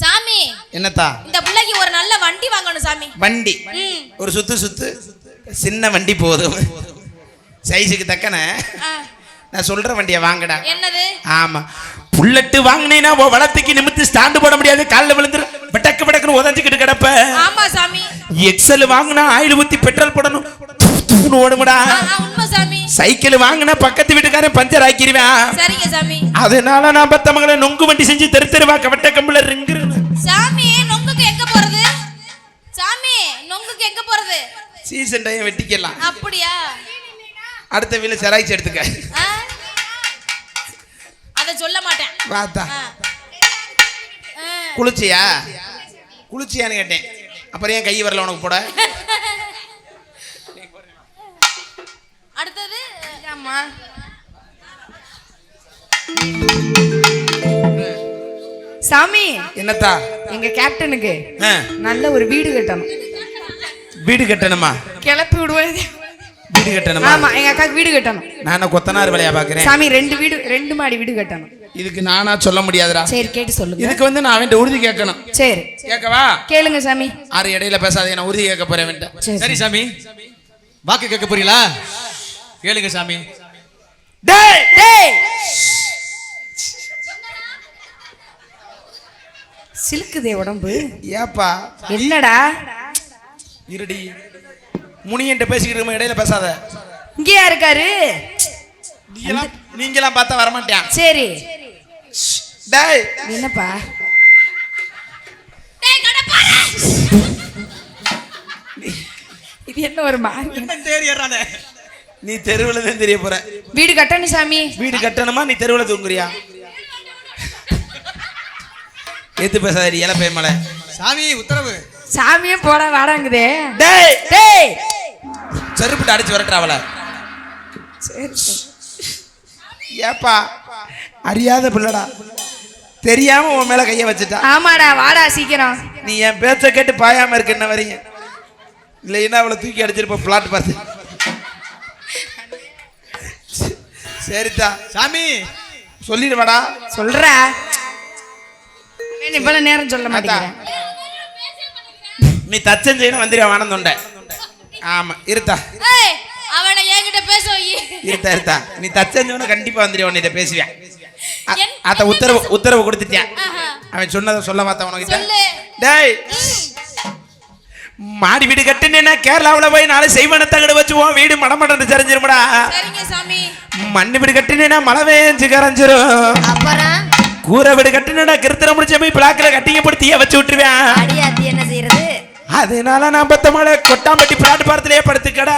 சாமி என்னத்தா? இந்த பிள்ளைக்கு ஒரு நல்ல வண்டி வாங்கணும் சாமி. வண்டி. ஒரு சுத்து சுத்து. சின்ன வண்டி போதும். சைஸுக்கு தக்கன. நான் சொல்ற வண்டியை வாங்கடா. என்னது? ஆமா. புல்லட்டு வாங்கினீங்கன்னா உன் வளத்துக்கு நிமித்து ஸ்டாண்டு போட முடியாது. காலில் விழுந்துரு. பட்டக்கு படக்குன்னு உதஞ்சிக்கிட்டு கிடப்ப. ஆமா சாமி. எக்ஸல் வாங்கினா ஆயில் ஊத்தி பெட்ரோல் போடணும். ஓடுமுடா சைக்கிள் வாங்கினா பக்கத்து வீட்டுக்காரன் பஞ்சர் ஆக்கிடுவேன். சரிங்க சாமி. அதனால நான் பத்த மகளை நொங்கு வண்டி செஞ்சு தெரு தெருவா கவட்ட கம்பள ரிங்கு சாமி நொங்குக்கு எங்க போறது? சாமி நொங்குக்கு எங்க போறது? சீசன் டைம் வெட்டிக்கலாம். அப்படியா? அடுத்த வீல செராய்ச்சி எடுத்துக்க? அத சொல்ல மாட்டேன். ஆ. குளிச்சியா? குளிச்சியான்னு கேட்டேன். அப்புறம் ஏன் கை வரல உனக்கு போட? ஆமா சாமி என்னத்தா? எங்க கேப்டனுக்கு நல்ல ஒரு வீடு கட்டணும். வீடு கட்டணுமா? கிளப்பி விடுவது வீடு கட்டணுமா? ஆமா எங்க அக்காக்கு வீடு கட்டணும். நான் கொத்தனார் வேலையா பாக்குறேன்? சாமி ரெண்டு வீடு ரெண்டு மாடி வீடு கட்டணும். இதுக்கு நானா சொல்ல முடியாதுடா. சரி கேட்டு சொல்லுங்க. இதுக்கு வந்து நான் அவன்கிட்ட உறுதி கேட்கணும். சரி. கேட்கவா? கேளுங்க சாமி. ஆறு இடையில பேசாதே நான் உறுதி கேட்க போறேன் சரி. சாமி. வாக்கு கேட்க போறீங்களா? கேளுங்க சாமி. டேய் டேய். சிலுக்குதே உடம்பு. ஏப்பா? என்னடா? இருடி. முனியன்ட்ட பேசிக்கிட்டு இருக்கும் இடையில பேசாத. இங்கேயா இருக்காரு? நீங்களாம் பார்த்தா வரமாட்டேன் சரி. டேய். என்னப்பா? டேய் கடப்பார இது என்ன ஒரு மார்க்கம்? தேடி ஏறானே நீ தெருவில் தான் தெரிய போற. வீடு கட்டணும் சாமி. வீடு கட்டணுமா? நீ தெருவில் தூங்குறியா? எத்து பேசாதடி இல மலை. சாமி உத்தரவு. சாமியே போட வாடாங்குதே. டேய் டேய். செருப்பிட்டு அடிச்சு வரட்டா அவளை. ஏப்பா அறியாத பிள்ளடா. தெரியாம உன் மேல கைய வச்சுட்டா. ஆமாடா வாடா சீக்கிரம். நீ என் பேச்ச கேட்டு பாயாம இருக்க என்ன வரீங்க இல்லைன்னா அவளை தூக்கி அடிச்சிருப்ப பிளாட் பார்த்து. சரிதா. சாமி. சொல்லிடுவாடா. சொல்றா. இவ்வளவு நேரம் சொல்ல மாட்டேங்கிறேன் நீ தச்சம் செய்யணும் வந்துடுவா வானந்தொண்டை ஆமா இருத்தா. ஏய் அவனை என்கிட்ட பேச. இருத்தா இருத்தா. நீ தச்சஞ்சவன கண்டிப்பா வந்துடுவா உன்னிட்ட பேசுவேன். அ- என்- அத உத்தரவு உத்தரவு கொடுத்துட்டேன் ஆஹா. அவன் சொன்னதை சொல்ல மாத்தான் உனக்கு டேய். மாடி வீடு கட்டுனேன்னா கேரளாவுல போய் நாளை செய்வன தகடு வச்சு உன் வீடு மடமடன்னு சாமி. மண்ணு வீடு கட்டுனேன்னா மழை வேஞ்சு கரைஞ்சிரும். அப்புறம்? கூரை வீடு கட்டுனேன்னா கிருத்திர முடிச்ச போய் பிளாக்ல கட்டிங்க போட்டு தீய வச்சு விட்டுருவேன். என்ன செய்யறது? அதனால நான் பத்த மழை கொட்டாம்பட்டி பிளாட் பாரத்திலேயே படுத்துக்கடா.